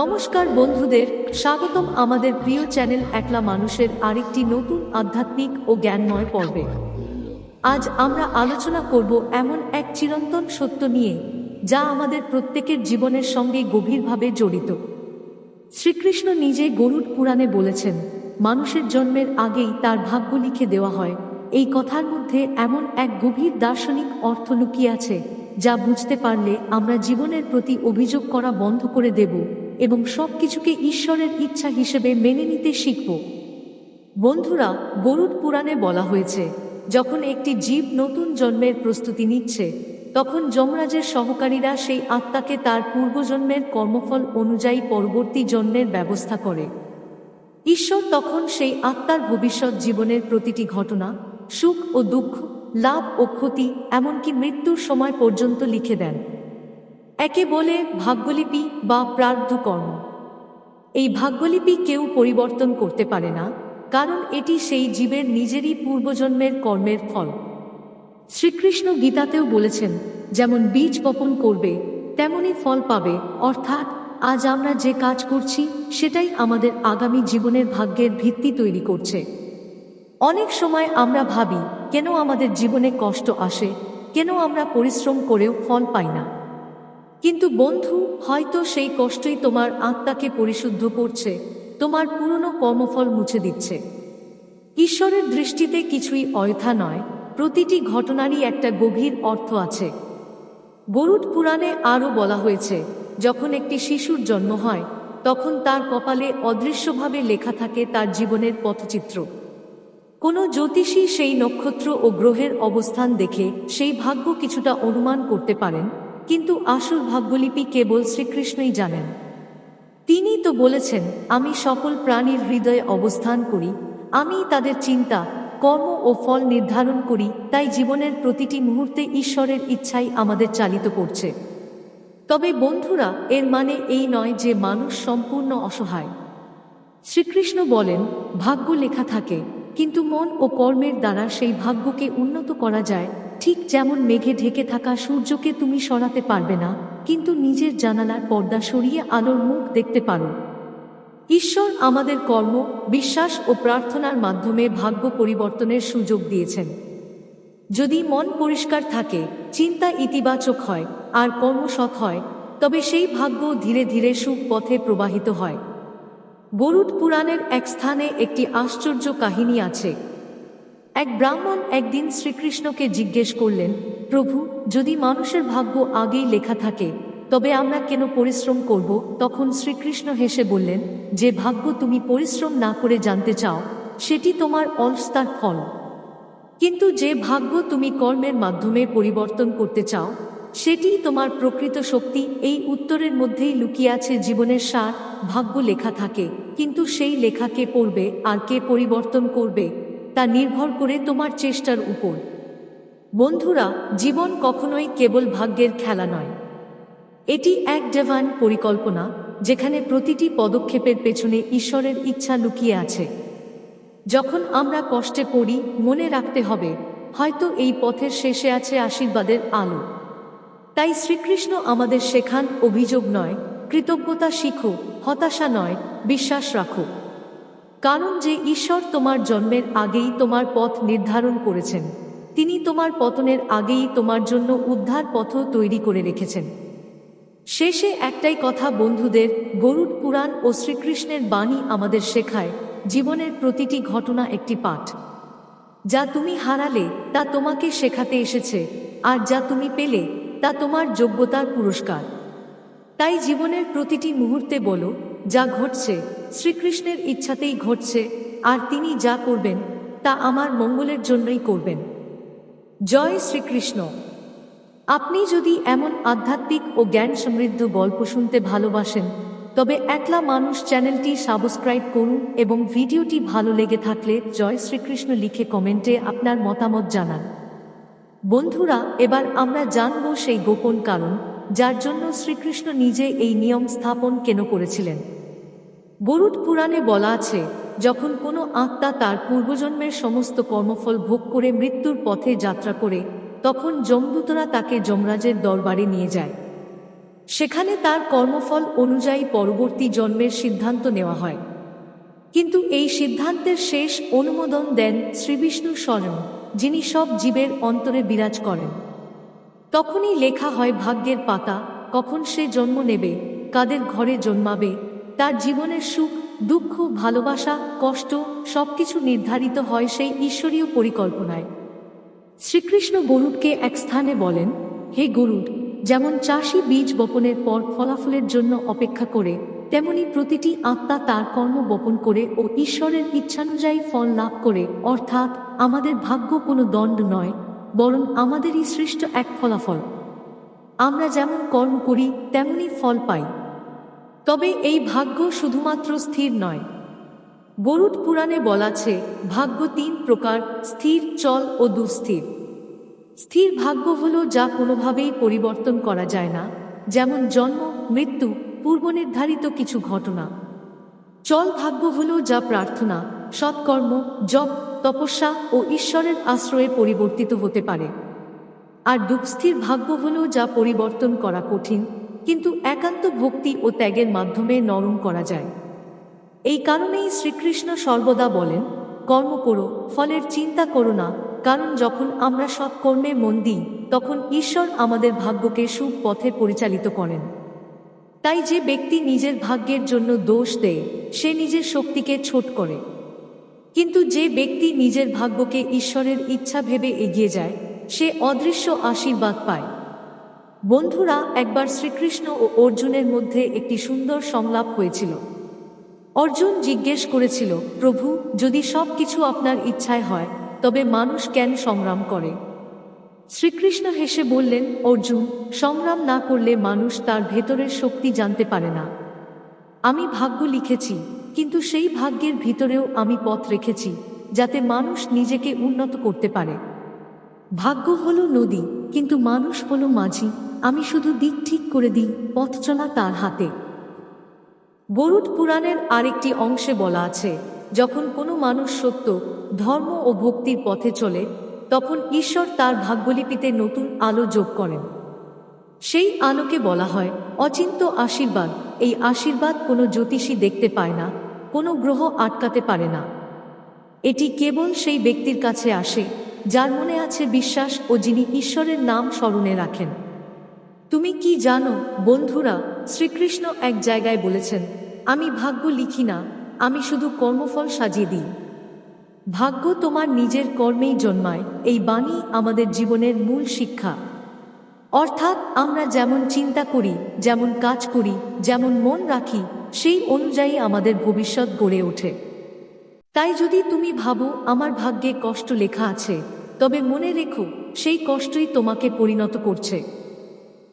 নমস্কার বন্ধুদের, স্বাগতম আমাদের প্রিয় চ্যানেল একলা মানুষের আরেকটি নতুন আধ্যাত্মিক ও জ্ঞানময় পর্বে। আজ আমরা আলোচনা করব এমন এক চিরন্তন সত্য নিয়ে, যা আমাদের প্রত্যেকের জীবনের সঙ্গে গভীরভাবে জড়িত। শ্রীকৃষ্ণ নিজে গরুড পুরাণে বলেছেন, মানুষের জন্মের আগেই তার ভাগ্য লিখে দেওয়া হয়। এই কথার মধ্যে এমন এক গভীর দার্শনিক অর্থ লুকিয়ে আছে, যা বুঝতে পারলে আমরা জীবনের প্রতি অভিযোগ করা বন্ধ করে দেব। এবং সব কিছুকে ঈশ্বরের ইচ্ছা হিসেবে মেনে নিতে শিখব। বন্ধুরা, গরুড পুরাণে বলা হয়েছে, যখন একটি জীব নতুন জন্মের প্রস্তুতি নিচ্ছে, তখন যমরাজের সহকারীরা সেই আত্মাকে তার পূর্বজন্মের কর্মফল অনুযায়ী পরবর্তী জন্মের ব্যবস্থা করে। ঈশ্বর তখন সেই আত্মার ভবিষ্যৎ জীবনের প্রতিটি ঘটনা, সুখ ও দুঃখ, লাভ ও ক্ষতি, এমনকি মৃত্যুর সময় পর্যন্ত লিখে দেন। একে বলে ভাগ্যলিপি বা প্রার্ধ কর্ম এই ভাগ্যলিপি কেউ পরিবর্তন করতে পারে না, কারণ এটি সেই জীবের নিজেরই পূর্বজন্মের কর্মের ফল। শ্রীকৃষ্ণ গীতাতেও বলেছেন, যেমন বীজ বপন করবে তেমনই ফল পাবে। অর্থাৎ আজ আমরা যে কাজ করছি, সেটাই আমাদের আগামী জীবনের ভাগ্যের ভিত্তি তৈরি করছে। অনেক সময় আমরা ভাবি, কেন আমাদের জীবনে কষ্ট আসে, কেন আমরা পরিশ্রম করেও ফল পাই না? কিন্তু বন্ধু, হয়তো সেই কষ্টই তোমার আত্মাকে পরিশুদ্ধ করছে, তোমার পুরনো কর্মফল মুছে দিচ্ছে। ঈশ্বরের দৃষ্টিতে কিছুই অয়থা নয়, প্রতিটি ঘটনারই একটা গভীর অর্থ আছে। গরুড পুরাণে আরও বলা হয়েছে, যখন একটি শিশুর জন্ম হয়, তখন তার কপালে অদৃশ্যভাবে লেখা থাকে তার জীবনের পথচিত্র। কোনো জ্যোতিষী সেই নক্ষত্র ও গ্রহের অবস্থান দেখে সেই ভাগ্য কিছুটা অনুমান করতে পারেন কিন্তু আসল ভাগ্যলিপি কেবল শ্রীকৃষ্ণই জানেন। তিনি তো বলেছেন, আমি সকল প্রাণীর হৃদয়ে অবস্থান করি আমি তাদের চিন্তা, কর্ম ও ফল নির্ধারণ করি, তাই জীবনের প্রতিটি মুহূর্তে ঈশ্বরের ইচ্ছাই আমাদের চালিত করছে। তবে বন্ধুরা, এর মানে এই নয় যে মানুষ সম্পূর্ণ অসহায়। শ্রীকৃষ্ণ বলেন, ভাগ্য লেখা থাকে, কিন্তু মন ও কর্মের দ্বারা সেই ভাগ্যকে উন্নত করা যায় ঠিক যেমন মেঘে ঢেকে থাকা সূর্যকে তুমি সরাতে পারবে না, কিন্তু নিজের জানালার পর্দা সরিয়ে আলোর মুখ দেখতে পারো। ঈশ্বর আমাদের কর্ম, বিশ্বাস ও প্রার্থনার মাধ্যমে ভাগ্য পরিবর্তনের সুযোগ দিয়েছেন। যদি মন পরিষ্কার থাকে, চিন্তা ইতিবাচক হয়, আর কর্ম সৎ হয়, তবে সেই ভাগ্য ধীরে ধীরে সুখ পথে প্রবাহিত হয়। গরুড পুরাণের এক স্থানে একটি আশ্চর্য কাহিনী আছে। এক ব্রাহ্মণ একদিন শ্রীকৃষ্ণকে জিজ্ঞেস করলেন, প্রভু, যদি মানুষের ভাগ্য আগেই লেখা থাকে, তবে আমরা কেন পরিশ্রম করব? তখন শ্রীকৃষ্ণ হেসে বললেন, যে ভাগ্য তুমি পরিশ্রম না করে জানতে চাও, সেটি তোমার অলস্তার ফল। কিন্তু যে ভাগ্য তুমি কর্মের মাধ্যমে পরিবর্তন করতে চাও সেটিই তোমার প্রকৃত শক্তি এই উত্তরের মধ্যেই লুকিয়ে আছে জীবনের সার, ভাগ্য লেখা থাকে। কিন্তু সেই লেখা কে পড়বে আর কে পরিবর্তন করবে তা নির্ভর করে তোমার চেষ্টার উপর। বন্ধুরা, জীবন কখনোই কেবল ভাগ্যের খেলা নয়। এটি এক ডেভান পরিকল্পনা, যেখানে প্রতিটি পদক্ষেপের পেছনে ঈশ্বরের ইচ্ছা লুকিয়ে আছে। যখন আমরা কষ্টে পড়ি, মনে রাখতে হবে, হয়তো এই পথের শেষে আছে আশীর্বাদের আলো। তাই শ্রীকৃষ্ণ আমাদের শেখান, অভিযোগ নয়, কৃতজ্ঞতা শিখো, হতাশা নয়, বিশ্বাস রাখো। কারণ যে ঈশ্বর তোমার জন্মের আগেই তোমার পথ নির্ধারণ করেছেন। তিনি তোমার পতনের আগেই তোমার জন্য উদ্ধার পথ তৈরি করে রেখেছেন। শেষে একটাই কথা বন্ধুদের, গরুড পুরাণ ও শ্রীকৃষ্ণের বাণী আমাদের শেখায়, জীবনের প্রতিটি ঘটনা একটি পাঠ। যা তুমি হারালে, তা তোমাকে শেখাতে এসেছে, আর যা তুমি পেলে, তা তোমার যোগ্যতার পুরস্কার। তাই জীবনের প্রতিটি মুহূর্তে বলো, যা ঘটছে শ্রীকৃষ্ণের ইচ্ছাতেই ঘটছে, আর তিনি যা করবেন, তা আমার মঙ্গলের জন্যই করবেন। জয় শ্রীকৃষ্ণ। আপনি যদি এমন আধ্যাত্মিক ও জ্ঞান সমৃদ্ধ গল্প শুনতে ভালোবাসেন, তবে একলা মানুষ চ্যানেলটি সাবস্ক্রাইব করুন এবং ভিডিওটি ভালো লেগে থাকলে জয় শ্রীকৃষ্ণ লিখে কমেন্টে আপনার মতামত জানান। বন্ধুরা, এবার আমরা জানব সেই গোপন কারণ, যার জন্য শ্রীকৃষ্ণ নিজে এই নিয়ম স্থাপন কেন করেছিলেন। গরুড পুরাণে বলা আছে, যখন কোনো আত্মা তার পূর্বজন্মের সমস্ত কর্মফল ভোগ করে মৃত্যুর পথে যাত্রা করে, তখন যমদূতরা তাকে যমরাজের দরবারে নিয়ে যায়। সেখানে তার কর্মফল অনুযায়ী পরবর্তী জন্মের সিদ্ধান্ত নেওয়া হয়। কিন্তু এই সিদ্ধান্তের শেষ অনুমোদন দেন শ্রীবিষ্ণু স্বয়ং, যিনি সব জীবের অন্তরে বিরাজ করেন। তখনই লেখা হয় ভাগ্যের পাতা, কখন সে জন্ম নেবে, কাদের ঘরে জন্মাবে তার জীবনের সুখ, দুঃখ, ভালোবাসা, কষ্ট সবকিছু নির্ধারিত হয় সেই ঈশ্বরীয় পরিকল্পনায়। শ্রীকৃষ্ণ গরুডকে এক স্থানে বলেন, হে গরুড, যেমন চাষি বীজ বপনের পর ফলাফলের জন্য অপেক্ষা করে, তেমনি প্রতিটি আত্মা তার কর্ম বপন করে ও ঈশ্বরের ইচ্ছানুযায়ী ফল লাভ করে, অর্থাৎ আমাদের ভাগ্য কোনো দণ্ড নয়, বরং আমাদেরই সৃষ্ট এক ফলাফল। আমরা যেমন কর্ম করি, তেমনি ফল পাই। তবে এই ভাগ্য শুধুমাত্র স্থির নয়। গরুড পুরাণে বলাছে ভাগ্য তিন প্রকার, স্থির, চল ও দুস্থির। স্থির ভাগ্য হল যা কোনোভাবেই পরিবর্তন করা যায় না, যেমন জন্ম, মৃত্যু পূর্বনির্ধারিত কিছু ঘটনা। চল ভাগ্য হল যা প্রার্থনা, সৎকর্ম, জপ, তপস্যা ও ঈশ্বরের আশ্রয়ে পরিবর্তিত হতে পারে। আর দুঃস্থির ভাগ্য হলো যা পরিবর্তন করা কঠিন কিন্তু একান্ত ভক্তি ও ত্যাগের মাধ্যমে নরম করা যায়। এই কারণেই শ্রীকৃষ্ণ সর্বদা বলেন, কর্ম করো, ফলের চিন্তা করো না, কারণ যখন আমরা সৎকর্মে মন দিই, তখন ঈশ্বর আমাদের ভাগ্যকে সুখ পথে পরিচালিত করেন। তাই যে ব্যক্তি নিজের ভাগ্যের জন্য দোষ দেয়, সে নিজের শক্তিকে ছোট করে। কিন্তু যে ব্যক্তি নিজের ভাগ্যকে ঈশ্বরের ইচ্ছা ভেবে এগিয়ে যায়, সে অদৃশ্য আশীর্বাদ পায়। বন্ধুরা, একবার শ্রীকৃষ্ণ ও অর্জুনের মধ্যে একটি সুন্দর সংলাপ হয়েছিল। অর্জুন জিজ্ঞেস করেছিল, প্রভু, যদি সব কিছু আপনার ইচ্ছায় হয়, তবে মানুষ কেন সংগ্রাম করে? শ্রীকৃষ্ণ হেসে বললেন, অর্জুন, সংগ্রাম না করলে মানুষ তার ভেতরের শক্তি জানতে পারে না। আমি ভাগ্য লিখেছি, কিন্তু সেই ভাগ্যের ভিতরেও আমি পথ রেখেছি, যাতে মানুষ নিজেকে উন্নত করতে পারে। ভাগ্য হলো নদী কিন্তু মানুষ হলো মাঝি, আমি শুধু দিক ঠিক করে দিই, পথ চলা তার হাতে। গরুড পুরাণের আরেকটি অংশে বলা আছে, যখন কোনো মানুষ সত্য, ধর্ম ও ভক্তির পথে চলে, তখন ঈশ্বর তার ভাগ্যলিপিতে নতুন আলো যোগ করেন। সেই আলোকে বলা হয়, অচিন্ত আশীর্বাদ, এই আশীর্বাদ কোনো জ্যোতিষী দেখতে পায় না, কোনো গ্রহ আটকাতে পারে না। এটি কেবল সেই ব্যক্তির কাছে আসে যার মনে আছে বিশ্বাস ও যিনি ঈশ্বরের নাম স্মরণে রাখেন। তুমি কি জানো, বন্ধুরা, শ্রীকৃষ্ণ এক জায়গায় বলেছেন, আমি ভাগ্য লিখি না, আমি শুধু কর্মফল সাজিয়ে দিই। ভাগ্য তোমার নিজের কর্মেই জন্মায়, এই বাণী আমাদের জীবনের মূল শিক্ষা। অর্থাৎ আমরা যেমন চিন্তা করি, যেমন কাজ করি, যেমন মন রাখি, সেই অনুযায়ী আমাদের ভবিষ্যৎ গড়ে ওঠে। তাই যদি তুমি ভাবো আমার ভাগ্যে কষ্ট লেখা আছে, তবে মনে রেখো সেই কষ্টই তোমাকে পরিণত করছে।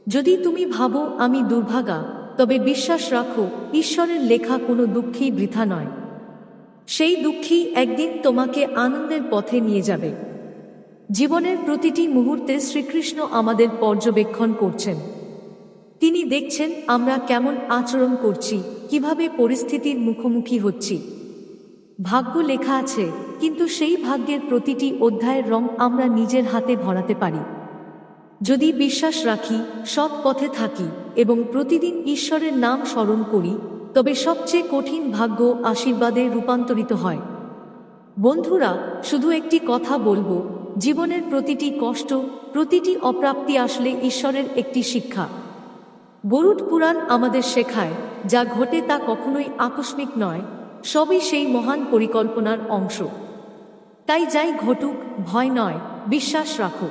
যদি তুমি ভাবো আমি দুর্ভাগা, তবে বিশ্বাস রাখো ঈশ্বরের লেখা কোনো দুঃখেই বৃথা নয়। সেই দুঃখী একদিন তোমাকে আনন্দের পথে নিয়ে যাবে। জীবনের প্রতিটি মুহূর্তে শ্রীকৃষ্ণ আমাদের পর্যবেক্ষণ করছেন। তিনি দেখছেন আমরা কেমন আচরণ করছি, কীভাবে পরিস্থিতির মুখোমুখি হচ্ছি। ভাগ্য লেখা আছে, কিন্তু সেই ভাগ্যের প্রতিটি অধ্যায়ের রং আমরা নিজের হাতে ভরাতে পারি। যদি বিশ্বাস রাখি, সৎ পথে থাকি এবং প্রতিদিন ঈশ্বরের নাম স্মরণ করি, তবে সবচেয়ে কঠিন ভাগ্য আশীর্বাদে রূপান্তরিত হয়। বন্ধুরা, শুধু একটি কথা বলব, জীবনের প্রতিটি কষ্ট, প্রতিটি অপ্রাপ্তি আসলে ঈশ্বরের একটি শিক্ষা। গরুড পুরাণ আমাদের শেখায়, যা ঘটে তা কখনোই আকস্মিক নয় সবই সেই মহান পরিকল্পনার অংশ। তাই যাই ঘটুক, ভয় নয়, বিশ্বাস রাখো।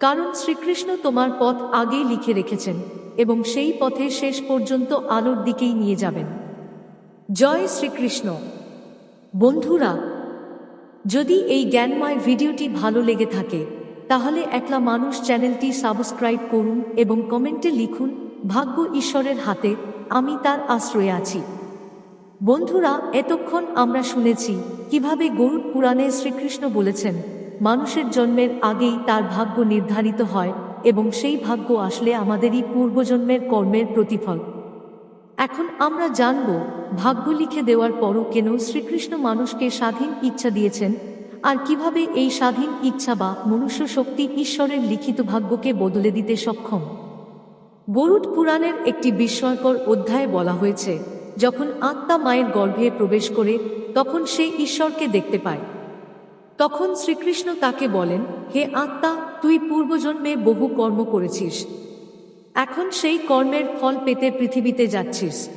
কারণ শ্রীকৃষ্ণ তোমার পথ আগেই লিখে রেখেছেন এবং সেই পথে শেষ পর্যন্ত আলোর দিকেই নিয়ে যাবেন। জয় শ্রীকৃষ্ণ। বন্ধুরা, যদি এই জ্ঞানময় ভিডিওটি ভালো লেগে থাকে, তাহলে একলা মানুষ চ্যানেলটি সাবস্ক্রাইব করুন এবং কমেন্টে লিখুন, ভাগ্য ঈশ্বরের হাতে আমি তার আশ্রয়ে আছি। বন্ধুরা, এতক্ষণ আমরা শুনেছি কীভাবে গরুড পুরাণে শ্রীকৃষ্ণ বলেছেন, মানুষের জন্মের আগেই তার ভাগ্য নির্ধারিত হয় এবং সেই ভাগ্য আসলে আমাদেরই পূর্বজন্মের কর্মের প্রতিফল। এখন আমরা জানব, ভাগ্য লিখে দেওয়ার পরও কেন শ্রীকৃষ্ণ মানুষকে স্বাধীন ইচ্ছা দিয়েছেন, আর কীভাবে এই স্বাধীন ইচ্ছা বা মনুষ্য শক্তি ঈশ্বরের লিখিত ভাগ্যকে বদলে দিতে সক্ষম। গরুড পুরাণের একটি বিস্ময়কর অধ্যায়ে বলা হয়েছে যখন আত্মা মায়ের গর্ভে প্রবেশ করে, তখন সে ঈশ্বরকে দেখতে পায়। তখন শ্রীকৃষ্ণ তাকে বলেন, হে আত্মা, তুই পূর্বজন্মে বহু কর্ম করেছিস। এখন সেই কর্মের ফল পেতে পৃথিবীতে যাচ্ছিস।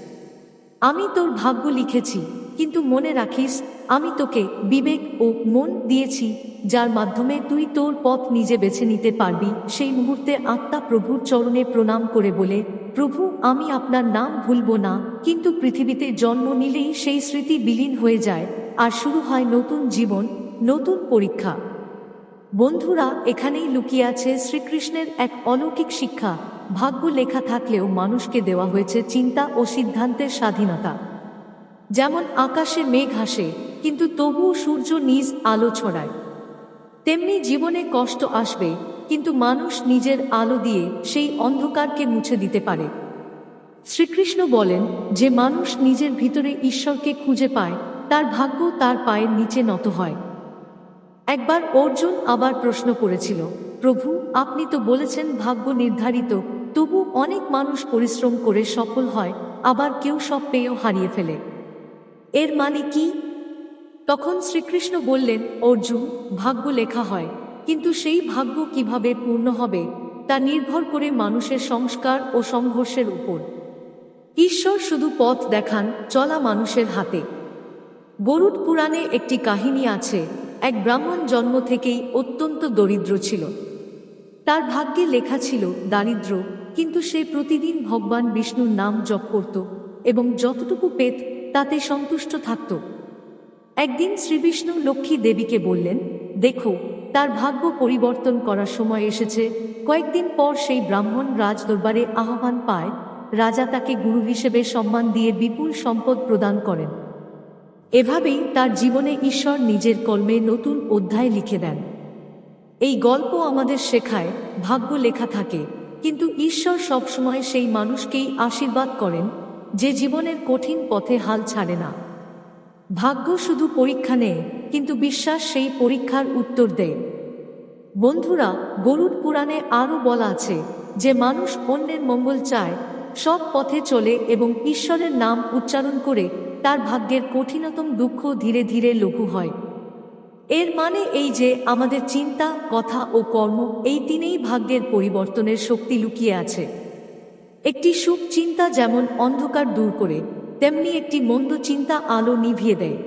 আমি তোর ভাগ্য লিখেছি, কিন্তু মনে রাখিস, আমি তোকে বিবেক ও মন দিয়েছি, যার মাধ্যমে তুই তোর পথ নিজে বেছে নিতে পারবি। সেই মুহূর্তে আত্মা প্রভুর চরণে প্রণাম করে বলে প্রভু, আমি আপনার নাম ভুলব না, কিন্তু পৃথিবীতে জন্ম নিলেই সেই স্মৃতি বিলীন হয়ে যায়, আর শুরু হয় নতুন জীবন, নতুন পরীক্ষা। বন্ধুরা, এখানেই লুকিয়ে আছে শ্রীকৃষ্ণের এক অলৌকিক শিক্ষা, ভাগ্য লেখা থাকলেও মানুষকে দেওয়া হয়েছে চিন্তা ও সিদ্ধান্তের স্বাধীনতা। যেমন আকাশে মেঘ হাসে কিন্তু তবুও সূর্য নিজ আলো ছড়ায়। তেমনি জীবনে কষ্ট আসবে কিন্তু মানুষ নিজের আলো দিয়ে সেই অন্ধকারকে মুছে দিতে পারে। শ্রীকৃষ্ণ বলেন, যে মানুষ নিজের ভিতরে ঈশ্বরকে খুঁজে পায়, তার ভাগ্য তার পায়ের নিচে নত হয়। একবার অর্জুন আবার প্রশ্ন করেছিল, প্রভু, আপনি তো বলেছেন ভাগ্য নির্ধারিত, তবু অনেক মানুষ পরিশ্রম করে সফল হয়, আবার কেউ সব পেয়েও হারিয়ে ফেলে। এর মানে কি? তখন শ্রীকৃষ্ণ বললেন, অর্জুন, ভাগ্য লেখা হয়। কিন্তু সেই ভাগ্য কীভাবে পূর্ণ হবে, তা নির্ভর করে মানুষের সংস্কার ও সংঘর্ষের উপর। ঈশ্বর শুধু পথ দেখান, চলা মানুষের হাতে। গরুড পুরাণে একটি কাহিনী আছে, এক ব্রাহ্মণ জন্ম থেকেই অত্যন্ত দরিদ্র ছিল। তার ভাগ্যে লেখা ছিল, দারিদ্র, কিন্তু সে প্রতিদিন ভগবান বিষ্ণুর নাম জপ করত এবং যতটুকু পেত, তাতে সন্তুষ্ট থাকত। একদিন শ্রীবিষ্ণু লক্ষ্মী দেবীকে বললেন, দেখো তার ভাগ্য পরিবর্তন করার সময় এসেছে। কয়েকদিন পর সেই ব্রাহ্মণ রাজদরবারে আহ্বান পায়, রাজা তাকে গুরু হিসেবে সম্মান দিয়ে বিপুল সম্পদ প্রদান করেন। এভাবেই তার জীবনে ঈশ্বর নিজের কর্মে নতুন অধ্যায় লিখে দেন। এই গল্প আমাদের শেখায়, ভাগ্য লেখা থাকে, কিন্তু ঈশ্বর সবসময় সেই মানুষকেই আশীর্বাদ করেন, যে জীবনের কঠিন পথে হাল ছাড়ে না। ভাগ্য শুধু পরীক্ষা নেয় কিন্তু বিশ্বাস সেই পরীক্ষার উত্তর দেয়। বন্ধুরা গরুড পুরাণে আরও বলা আছে যে মানুষ অন্যের মঙ্গল চায়, সব পথে চলে এবং ঈশ্বরের নাম উচ্চারণ করে তার ভাগ্যের কঠিনতম দুঃখ ধীরে ধীরে লঘু হয়। এর মানে এই যে আমাদের চিন্তা, কথা ও কর্ম এই তিনেই ভাগ্যের পরিবর্তনের শক্তি লুকিয়ে আছে। একটি সুখ চিন্তা যেমন অন্ধকার দূর করে তেমনি একটি মন্দ চিন্তা আলো নিভিয়ে দেয়।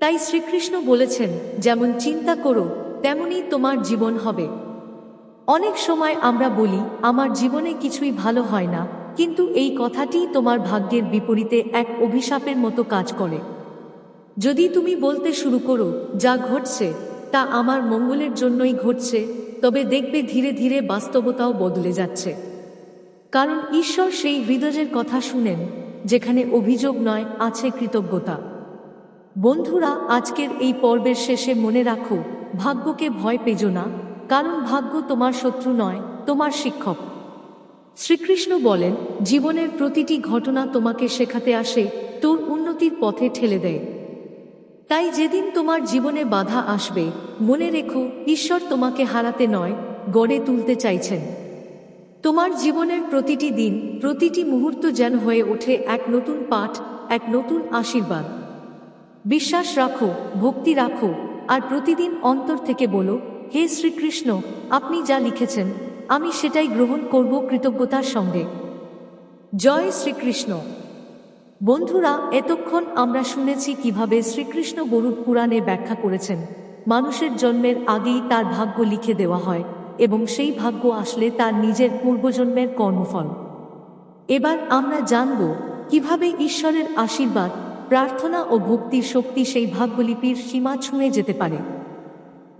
তাই শ্রীকৃষ্ণ বলেছেন, যেমন চিন্তা করো, তেমনি তোমার জীবন হবে। অনেক সময় আমরা বলি, আমার জীবনে কিছুই ভালো হয় না। কিন্তু এই কথাটি তোমার ভাগ্যের বিপরীতে এক অভিশাপের মতো কাজ করে। যদি তুমি বলতে শুরু করো, যা ঘটছে, তা আমার মঙ্গলের জন্যই ঘটছে, তবে দেখবে ধীরে ধীরে বাস্তবতাও বদলে যাচ্ছে। কারণ ঈশ্বর সেই হৃদয়ের কথা শুনেন যেখানে অভিযোগ নয়, আছে কৃতজ্ঞতা। বন্ধুরা, আজকের এই পর্বের শেষে মনে রাখো, ভাগ্যকে ভয় পেজো না, কারণ ভাগ্য তোমার শত্রু নয়, তোমার শিক্ষক। শ্রীকৃষ্ণ বলেন, জীবনের প্রতিটি ঘটনা তোমাকে শেখাতে আসে, তোর উন্নতির পথে ঠেলে দেয়। তাই যেদিন তোমার জীবনে বাধা আসবে, মনে রেখো, ঈশ্বর তোমাকে হারাতে নয়, গড়ে তুলতে চাইছেন। তোমার জীবনের প্রতিটি দিন, প্রতিটি মুহূর্ত যেন হয়ে ওঠে এক নতুন পাঠ, এক নতুন আশীর্বাদ। বিশ্বাস রাখো, ভক্তি রাখো, আর প্রতিদিন অন্তর থেকে বলো, হে শ্রীকৃষ্ণ, আপনি যা লিখেছেন, আমি সেটাই গ্রহণ করব কৃতজ্ঞতার সঙ্গে। জয় শ্রীকৃষ্ণ। বন্ধুরা, এতক্ষণ আমরা শুনেছি কীভাবে শ্রীকৃষ্ণ গরুর পুরাণে ব্যাখ্যা করেছেন। মানুষের জন্মের আগেই তার ভাগ্য লিখে দেওয়া হয়। এবং সেই ভাগ্য আসলে তার নিজের পূর্বজন্মের কর্মফল। এবার আমরা জানব কীভাবে ঈশ্বরের আশীর্বাদ, প্রার্থনা ও ভক্তির শক্তি সেই ভাগ্যলিপির সীমা ছুঁয়ে যেতে পারে।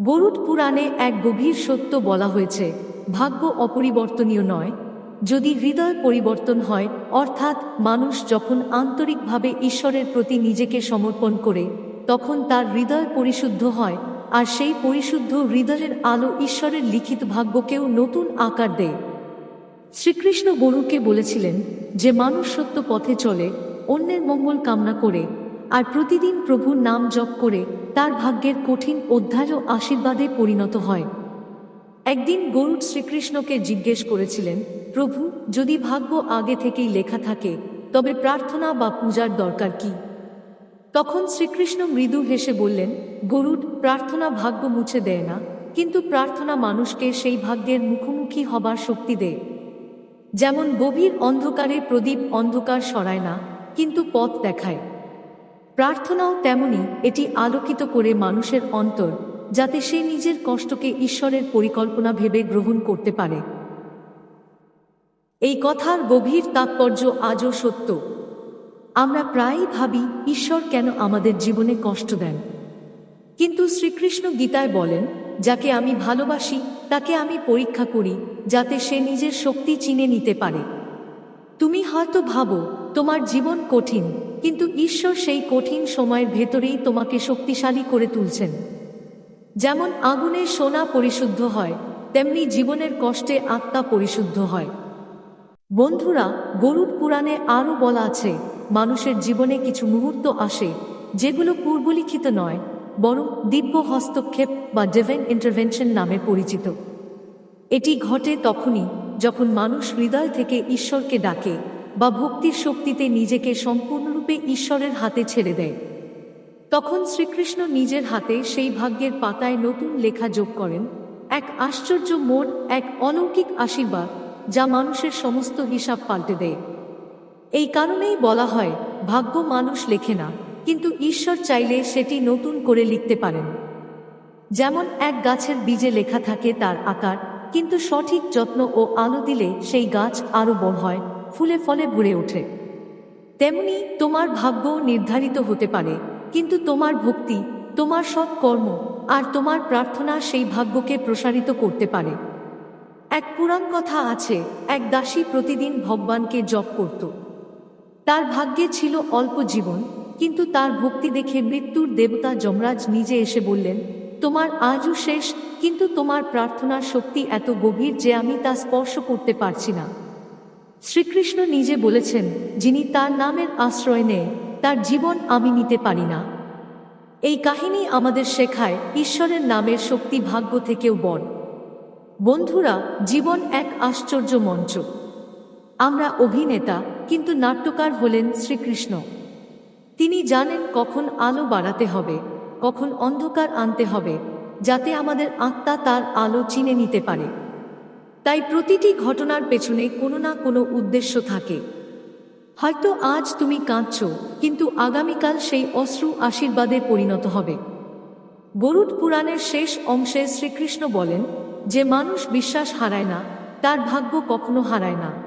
গরুড পুরাণে এক গভীর সত্য বলা হয়েছে, ভাগ্য অপরিবর্তনীয় নয়, যদি হৃদয় পরিবর্তন হয়, অর্থাৎ মানুষ যখন আন্তরিকভাবে ঈশ্বরের প্রতি নিজেকে সমর্পণ করে, তখন তার হৃদয় পরিশুদ্ধ হয় আর সেই পরিশুদ্ধ হৃদয়ের আলো ঈশ্বরের লিখিত ভাগ্যকেও নতুন আকার দেয়। শ্রীকৃষ্ণ গরুকে বলেছিলেন যে মানুষ সত্য পথে চলে, অন্যের মঙ্গল কামনা করে, আর প্রতিদিন প্রভুর নাম জপ করে তার ভাগ্যের কঠিন অধ্যায় ও আশীর্বাদে পরিণত হয়। একদিন গরুড শ্রীকৃষ্ণকে জিজ্ঞেস করেছিলেন, প্রভু, যদি ভাগ্য আগে থেকেই লেখা থাকে, তবে প্রার্থনা বা পূজার দরকার কি? তখন শ্রীকৃষ্ণ মৃদু হেসে বললেন গরুড প্রার্থনা ভাগ্য মুছে দেয় না, কিন্তু প্রার্থনা মানুষকে সেই ভাগ্যের মুখোমুখি হবার শক্তি দেয়। যেমন গভীর অন্ধকারে প্রদীপ অন্ধকার সরায় না, কিন্তু পথ দেখায়। প্রার্থনাও তেমনি এটি আলোকিত করে মানুষের অন্তর, যাতে সে নিজের কষ্টকে ঈশ্বরের পরিকল্পনা ভেবে গ্রহণ করতে পারে। এই কথার গভীর তাৎপর্য আজও সত্য। আমরা প্রায়ই ভাবি, ঈশ্বর কেন আমাদের জীবনে কষ্ট দেন? কিন্তু শ্রীকৃষ্ণ গীতায় বলেন, যাকে আমি ভালোবাসি, তাকে আমি পরীক্ষা করি, যাতে সে নিজের শক্তি চিনে নিতে পারে। তুমি হয়তো ভাবো, তোমার জীবন কঠিন, কিন্তু ঈশ্বর সেই কঠিন সময়ের ভেতরেই তোমাকে শক্তিশালী করে তুলছেন। যেমন আগুনে সোনা পরিশুদ্ধ হয়, তেমনি জীবনের কষ্টে আত্মা পরিশুদ্ধ হয়। বন্ধুরা, গরুড পুরাণে আরও বলা আছে মানুষের জীবনে কিছু মুহূর্ত আসে, যেগুলো পূর্বলিখিত নয়, বরং দিব্য হস্তক্ষেপ বা ডিভাইন ইন্টারভেনশন নামে পরিচিত। এটি ঘটে তখনই যখন মানুষ হৃদয় থেকে ঈশ্বরকে ডাকে বা ভক্তির শক্তিতে নিজেকে সম্পূর্ণরূপে ঈশ্বরের হাতে ছেড়ে দেয়। তখন শ্রীকৃষ্ণ নিজের হাতে সেই ভাগ্যের পাতায় নতুন লেখা যোগ করেন, এক আশ্চর্য মোড় এক অলৌকিক আশীর্বাদ, যা মানুষের সমস্ত হিসাব পাল্টে দেয়। এই কারণেই বলা হয়, ভাগ্য মানুষ লেখে না, কিন্তু ঈশ্বর চাইলে সেটি নতুন করে লিখতে পারেন। যেমন এক গাছের বীজে লেখা থাকে তার আকার, কিন্তু সঠিক যত্ন ও আলো দিলে সেই গাছ আরও বড় হয়, ফুলে ফলে ভরে ওঠে। তেমনি তোমার ভাগ্যও নির্ধারিত হতে পারে, কিন্তু তোমার ভক্তি, তোমার সৎ কর্ম আর তোমার প্রার্থনা সেই ভাগ্যকে প্রসারিত করতে পারে। এক পুরাণ কথা আছে, এক দাসী প্রতিদিন ভগবানকে জপ করত। তার ভাগ্যে ছিল অল্প জীবন, কিন্তু তার ভক্তি দেখে মৃত্যুর দেবতা যমরাজ নিজে এসে বললেন, তোমার আজও শেষ, কিন্তু তোমার প্রার্থনার শক্তি এত গভীর যে আমি তা স্পর্শ করতে পারছি না। শ্রীকৃষ্ণ নিজে বলেছেন, যিনি তার নামের আশ্রয় নেয়, তার জীবন আমি নিতে পারি না। এই কাহিনী আমাদের শেখায় ঈশ্বরের নামের শক্তি ভাগ্য থেকেও বড়। বন্ধুরা, জীবন এক আশ্চর্য মঞ্চ। আমরা অভিনেতা কিন্তু নাট্যকার হলেন শ্রীকৃষ্ণ। তিনি জানেন কখন আলো বাড়াতে হবে, কখন অন্ধকার আনতে হবে, যাতে আমাদের আত্মা তার আলো চিনে নিতে পারে। তাই প্রতিটি ঘটনার পেছনে কোনো না কোনো উদ্দেশ্য থাকে। হয়তো আজ তুমি কাঁদছ, কিন্তু আগামীকাল সেই অশ্রু আশীর্বাদে পরিণত হবে। গরুড পুরাণের শেষ অংশে শ্রীকৃষ্ণ বলেন যে, মানুষ বিশ্বাস হারায় না, তার ভাগ্য কখনো হারায় না।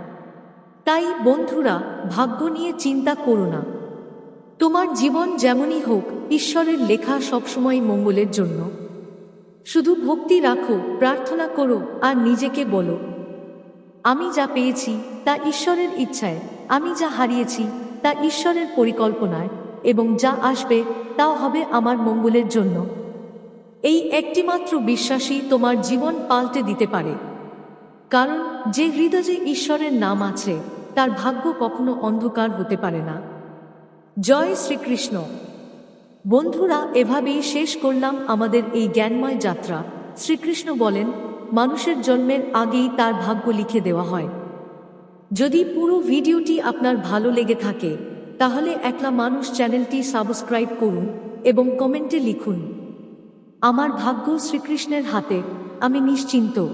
তাই বন্ধুরা, ভাগ্য নিয়ে চিন্তা করো না। তোমার জীবন যেমনই হোক, ঈশ্বরের লেখা সবসময় মঙ্গলের জন্য। শুধু ভক্তি রাখো, প্রার্থনা করো আর নিজেকে বলো, আমি যা পেয়েছি, তা ঈশ্বরের ইচ্ছায়, আমি যা হারিয়েছি, তা ঈশ্বরের পরিকল্পনায়, এবং যা আসবে, তাও হবে আমার মঙ্গলের জন্য। এই একটিমাত্র বিশ্বাসই তোমার জীবন পাল্টে দিতে পারে। কারণ যে হৃদয়ে ঈশ্বরের নাম আছে তার ভাগ্য কখনো অন্ধকার হতে পারে না। জয় শ্রীকৃষ্ণ। বন্ধুরা, এভাবেই শেষ করলাম আমাদের এই জ্ঞানময় যাত্রা। শ্রীকৃষ্ণ বলেন, মানুষের জন্মের আগেই তার ভাগ্য লিখে দেওয়া হয়। যদি পুরো ভিডিওটি আপনার ভালো লেগে থাকে, তাহলে একলা মানুষ চ্যানেলটি সাবস্ক্রাইব করুন এবং কমেন্টে লিখুন, আমার ভাগ্য শ্রীকৃষ্ণের হাতে, আমি নিশ্চিন্ত।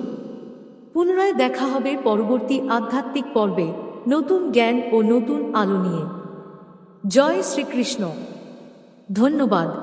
পুনরায় দেখা হবে পরবর্তী আধ্যাত্মিক পর্বে। নতুন জ্ঞান ও নতুন আলো নিয়ে। জয় শ্রীকৃষ্ণ। ধন্যবাদ।